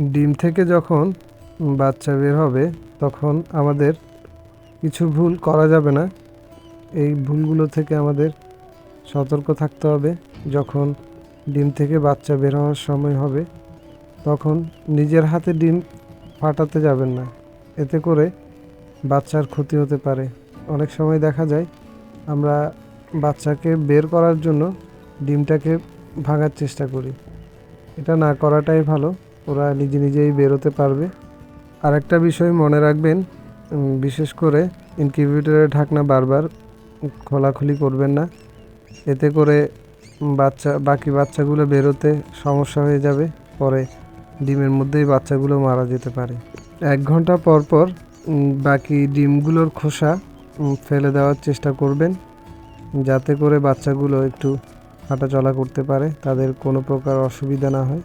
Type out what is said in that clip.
ডিম থেকে যখন বাচ্চা বের হবে, তখন আমাদের কিছু ভুল করা যাবে না। এই ভুলগুলো থেকে আমাদের সতর্ক থাকতে হবে। যখন ডিম থেকে বাচ্চা বের হওয়ার সময় হবে, তখন নিজের হাতে ডিম ফাটাতে যাবেন না। এতে করে বাচ্চার ক্ষতি হতে পারে। অনেক সময় দেখা যায়, আমরা বাচ্চাকে বের করার জন্য ডিমটাকে ভাঙার চেষ্টা করি। এটা না করাটাই ভালো। ওরা নিজে নিজেই বেরোতে পারবে। আর একটা বিষয় মনে রাখবেন বিশেষ করে ইনকিউবেটরের ঢাকনা বারবার খোলাখুলি করবেন না। এতে করে বাচ্চা, বাকি বাচ্চাগুলো বেরোতে সমস্যা হয়ে যাবে, পরে ডিমের মধ্যেই বাচ্চাগুলো মারা যেতে পারে। এক ঘণ্টা পর পর বাকি ডিমগুলোর খোসা ফেলে দেওয়ার চেষ্টা করবেন, যাতে করে বাচ্চাগুলো একটু হাঁটাচলা করতে পারে, তাদের কোনো প্রকার অসুবিধা না হয়।